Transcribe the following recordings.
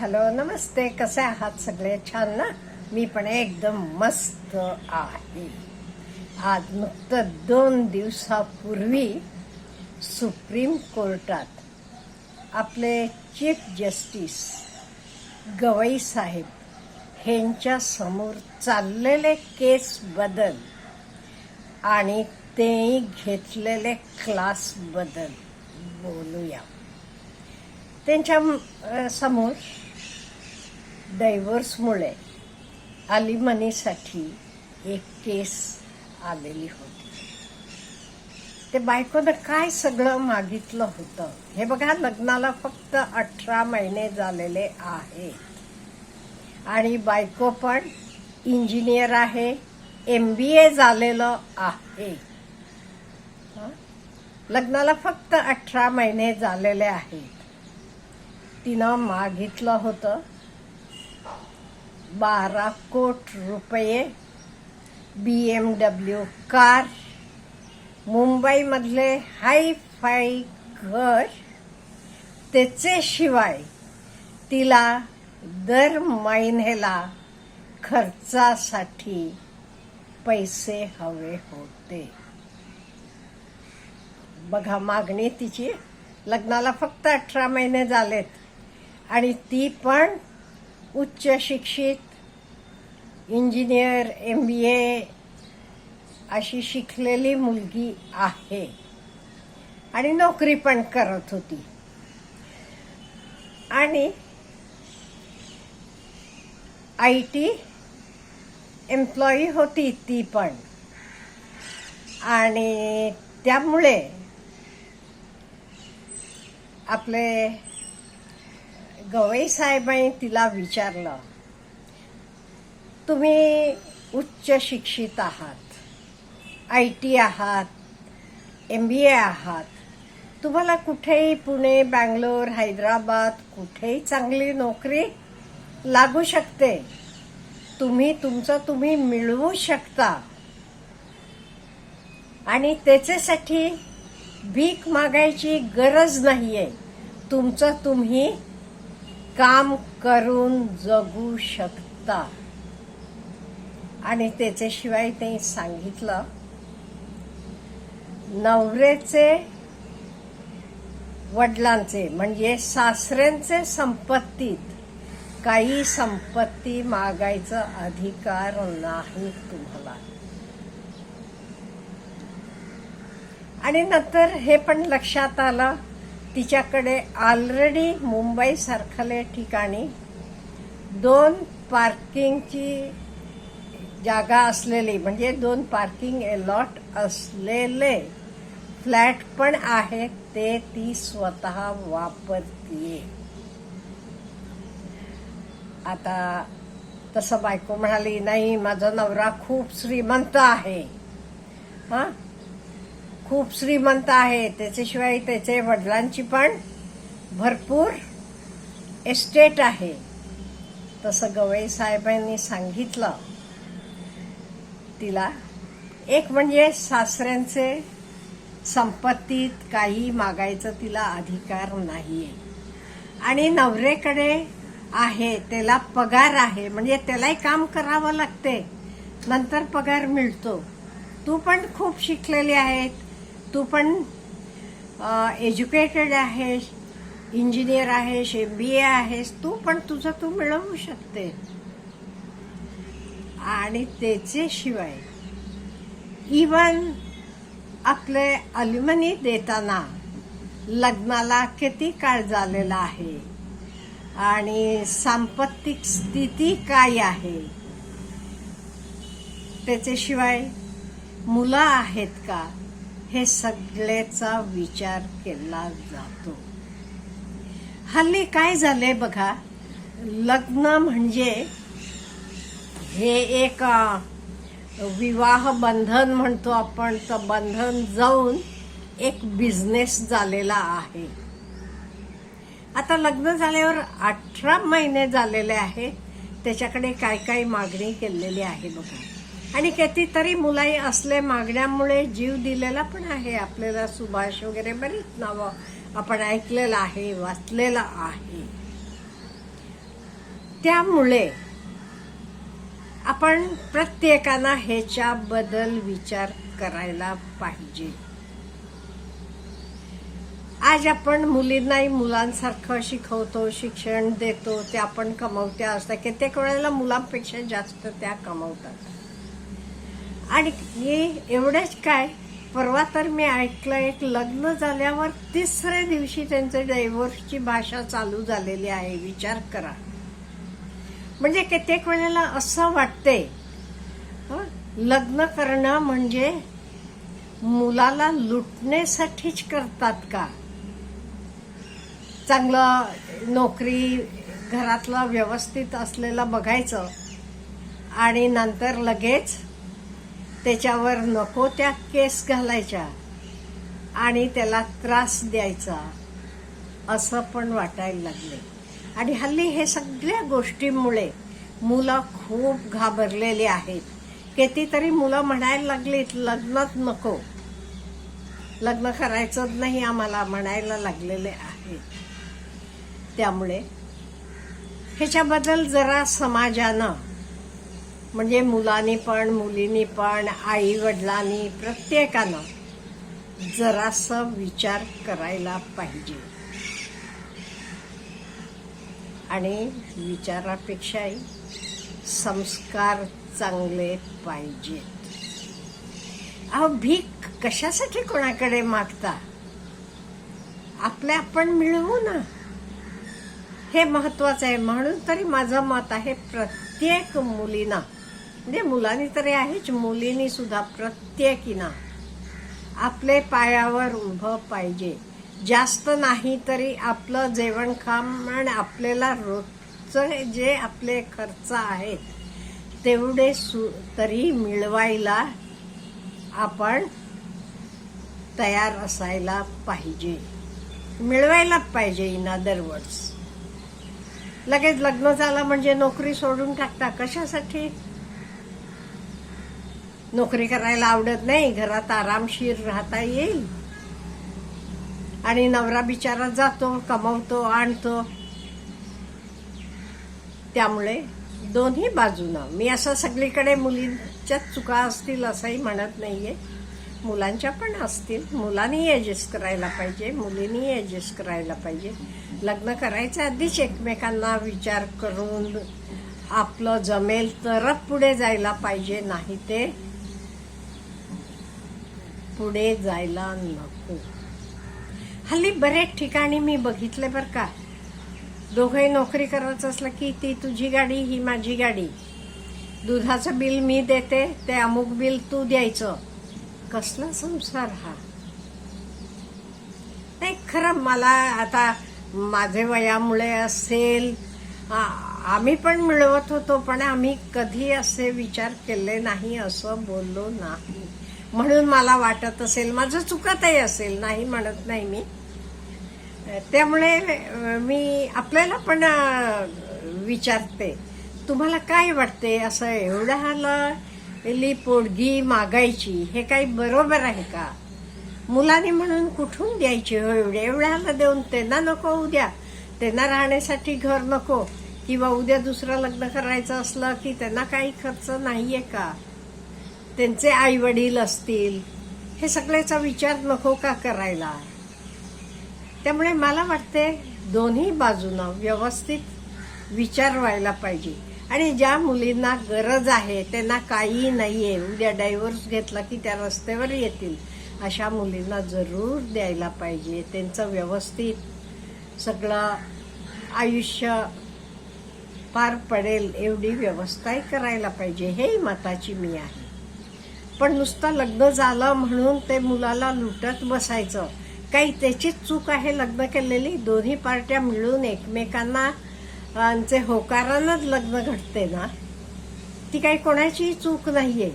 Hello नमस्ते. कसे आहात सगळे? छान ना? मी पण एकदम मस्त आहे. आज नुकतं दोन दिवसापूर्वी सुप्रीम कोर्टात आपले चीफ जस्टिस गवई साहेब ह्यांच्या समोर चाललेले केस बदल आणि ते घेतलेले क्लास बदल. बोलूया. त्यांच्यासमोर डायव्हर्समुळे अलिमनीसाठी एक केस आलेली होती. ते बायकोनं काय सगळं मागितलं होतं? हे बघा लग्नाला फक्त अठरा महिने झालेले आहेत. आणि बायको पण इंजिनियर आहे एम बी ए झालेलं आहे. लग्नाला फक्त अठरा महिने झालेले आहेत. तिनं मागितलं होतं बारा कोट रुपये बी एम डब्ल्यू कार मुंबईमधले हाय फाय घर. त्याचे शिवाय तिला दर महिन्याला खर्चासाठी पैसे हवे होते. बघा मागणी तिची. लग्नाला फक्त अठरा महिने झालेत. आणि ती पण उच्च शिक्षित इंजिनियर एम बी ए अशी शिकलेली मुलगी आहे. आणि नोकरी पण करत होती. आणि आय टी एम्प्लॉई होती ती पण. आणि त्यामुळे आपले गवई साहेबांनी तिला विचारलं तुम्ही उच्च शिक्षित आहात आय टी आहात एम बी ए आहात. तुम्हाला कुठेही पुणे बँगलोर हैदराबाद कुठेही चांगली नोकरी लागू शकते. तुम्ही तुमचं तुम्ही मिळवू शकता. आणि त्याच्यासाठी भीक मागायची गरज नाही आहे तुमचं तुम्ही काम करून जगू शकता. आणि त्याच्याशिवाय ते सांगितलं. नवरेचे वडिलांचे म्हणजे सासऱ्यांचे संपत्तीत काही संपत्ती मागायचा अधिकार नाही तुम्हाला. आणि नंतर हे पण लक्षात आलं तिच्याकडे ऑलरेडी मुंबई सारखले ठिकाणी दोन पार्किंगची जागा असलेली म्हणजे दोन पार्किंग अलॉट असलेले फ्लॅट पण आहेत ते ती स्वतः वापरतीये. आता तसं बायको म्हणाली नाही माझा नवरा खूप श्रीमंत आहे. हा? खूप श्रीमंत आहे. त्याच्याशिवाय त्याचे वडिलांची पण भरपूर एस्टेट आहे. तसं गवई साहेबांनी सांगितलं. तिला एक म्हणजे सासऱ्यांचे संपत्तीत काही मागायचं तिला अधिकार नाहीये. आणि नवरेकडे आहे त्याला पगार आहे म्हणजे त्यालाही काम करावं लागते. नंतर पगार मिळतो. तू पण खूप शिकलेली आहे तू पण एज्युकेटेड आहेस इंजिनियर आहेस एम बी ए आहेस. तू पण तुझं तू मिळवू शकते आणि त्याचेशिवाय इवन आपले अल्युमिनी देताना लग्नाला किती काळ झालेला आहे आणि सांपत्तिक स्थिती काय आहे? त्याच्याशिवाय मुलं आहेत का? हे सगळ्याचा विचार केला जातो. हल्ली काय झाले बघा लग्न म्हणजे हे एक विवाह बंधन म्हणतो आपण. तर बंधन जाऊन एक बिझनेस झालेला आहे. आता लग्न झाल्यावर अठरा महिने झालेले आहेत त्याच्याकडे काय काय मागणी केलेली आहे बघा. आणि कितीतरी मुलाही असले मागण्यामुळे जीव दिलेला पण आहे. आपल्याला सुभाष वगैरे बरीच नावं आपण ऐकलेलं आहे वाचलेलं आहे. त्यामुळे आपण प्रत्येकानं ह्याच्याबद्दल विचार करायला पाहिजे. आज आपण मुलींनाही मुलांसारखं शिकवतो शिक्षण देतो ते आपण कमवत्या असतात कित्येक वेळेला मुलांपेक्षा जास्त त्या कमवतात. आणि हे एवढंच काय परवा तर मी ऐकलं एक लग्न झाल्यावर तिसऱ्या दिवशी त्यांचे डायव्होर्सची भाषा चालू झालेली आहे. विचार करा. म्हणजे कित्येक वेळेला असं वाटते लग्न करणं म्हणजे मुलाला लुटण्यासाठीच करतात का? चांगलं नोकरी घरातलं व्यवस्थित असलेलं बघायचं आणि नंतर लगेच त्याच्यावर नको त्या केस घालायच्या आणि त्याला त्रास द्यायचा असं पण वाटायला लागले आणि हल्ली हे सगळ्या गोष्टींमुळे मुलं खूप घाबरलेली आहेत. कितीतरी मुलं म्हणायला लागलीत लग्नच नको. लग्न करायचं नाही आम्हाला म्हणायला लागलेले आहेत. त्यामुळे ह्याच्याबद्दल जरा समाजानं म्हणजे मुलांनी पण मुलींनी पण आई वडिलांनी प्रत्येकानं जरासं विचार करायला पाहिजे. आणि विचारापेक्षाही संस्कार चांगले पाहिजेत. अहो भीक कशासाठी कोणाकडे मागता? आपले आपण मिळवू ना. हे महत्वाचं आहे. म्हणून तरी माझं मत आहे प्रत्येक मुलीना म्हणजे मुलांनी तरी आहेच मुलींनी सुद्धा प्रत्येकीना आपले पायावर उभं पाहिजे. जास्त नाही तरी आपलं जेवण खाण आपल्याला रोजचं जे आपले खर्च आहेत तेवढे सु तरी मिळवायला आपण तयार असायला पाहिजे. मिळवायला पाहिजे इन अदर वर्ड्स लगेच लग्न झालं म्हणजे नोकरी सोडून टाकता कशासाठी? नोकरी करायला आवडत नाही घरात आरामशीर राहता येईल. आणि नवरा बिचारा जातो कमवतो आणतो. त्यामुळे दोन्ही बाजूनं मी असं सगळीकडे मुलींच्याच चुका असतील असंही म्हणत नाहीये. मुलांच्या पण असतील. मुलांनी ॲडजस्ट करायला पाहिजे मुलींनी ॲडजस्ट करायला पाहिजे. लग्न करायचं आधीच एकमेकांना विचार करून आपलं जमेल तरच पुढे जायला पाहिजे नाही ते पुढे जायला नको. हल्ली बरेच ठिकाणी मी बघितले बरं का. दोघंही नोकरी करायचं असलं की ती तुझी गाडी ही माझी गाडी. दुधाचं बिल मी देते ते अमुक बिल तू द्यायचं. कसला संसार हा? नाही खरं मला आता माझे वयामुळे असेल आम्ही पण मिळवत होतो पण आम्ही कधी असे विचार केले नाही असं बोललो नाही. म्हणून मला वाटत असेल माझं चुकतही असेल नाही म्हणत नाही मी. त्यामुळे मी आपल्याला पण विचारते तुम्हाला काय वाटते असं एवढ्याला पोडगी मागायची हे काही बरोबर आहे का? मुलांनी म्हणून कुठून द्यायची हो एवढ्या एवढ्याला देऊन त्यांना नको उद्या. त्यांना राहण्यासाठी घर नको. किंवा उद्या दुसरं लग्न करायचं असलं की त्यांना काही खर्च नाहीये का? त्यांचे आई वडील असतील हे सगळ्याचा विचार नको का करायला? त्यामुळे मला वाटते दोन्ही बाजूनं व्यवस्थित विचार व्हायला पाहिजे. आणि ज्या मुलींना गरज आहे त्यांना काही आहे उद्या डायव्हर्स घेतला की त्या रस्त्यावर येतील अशा मुलींना जरूर द्यायला पाहिजे. त्यांचं व्यवस्थित सगळं आयुष्य पार पडेल एवढी व्यवस्थाही करायला पाहिजे. हे मताची मी आहे. पण नुसतं लग्न झालं म्हणून ते मुलाला लुटत बसायचं. काही त्याचीच चूक आहे लग्न केलेली. दोन्ही पार्ट्या मिळून एकमेकांना अं, होकारानंच लग्न घडते ना. ती काही कोणाची चूक नाहीये.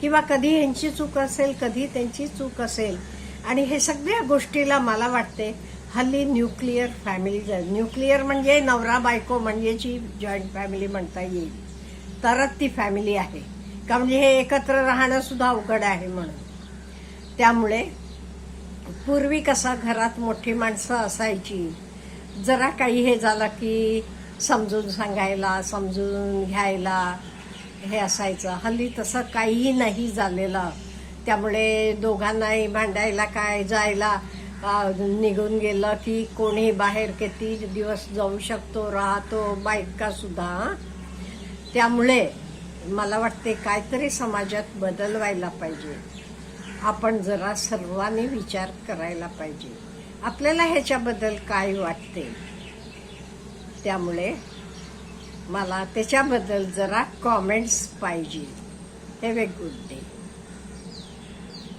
किंवा कधी यांची चूक असेल कधी त्यांची चूक असेल. आणि हे सगळ्या गोष्टीला मला वाटते हल्ली न्यूक्लिअर फॅमिली न्यूक्लिअर म्हणजे नवरा बायको म्हणजे जी जॉईंट फॅमिली म्हणता येईल तरच ती फॅमिली आहे. का म्हणजे हे एकत्र राहणं सुद्धा अवघड आहे म्हणून. त्यामुळे पूर्वी कसा घरात मोठी माणसं असायची जरा काही हे झालं की समजून सांगायला समजून घ्यायला हे असायचं. हल्ली तसं काहीही नाही झालेलं. त्यामुळे दोघांनाही भांडायला काय जायला निघून गेलं की कोणी बाहेर किती दिवस जाऊ शकतो राहतो बायकासुद्धा त्यामुळे मला वाटते काहीतरी समाजात बदल व्हायला पाहिजे. आपण जरा सर्वांनी विचार करायला पाहिजे. आपल्याला ह्याच्याबद्दल काय वाटते? त्यामुळे मला त्याच्याबद्दल जरा कॉमेंट्स पाहिजे. हे ए गुड डे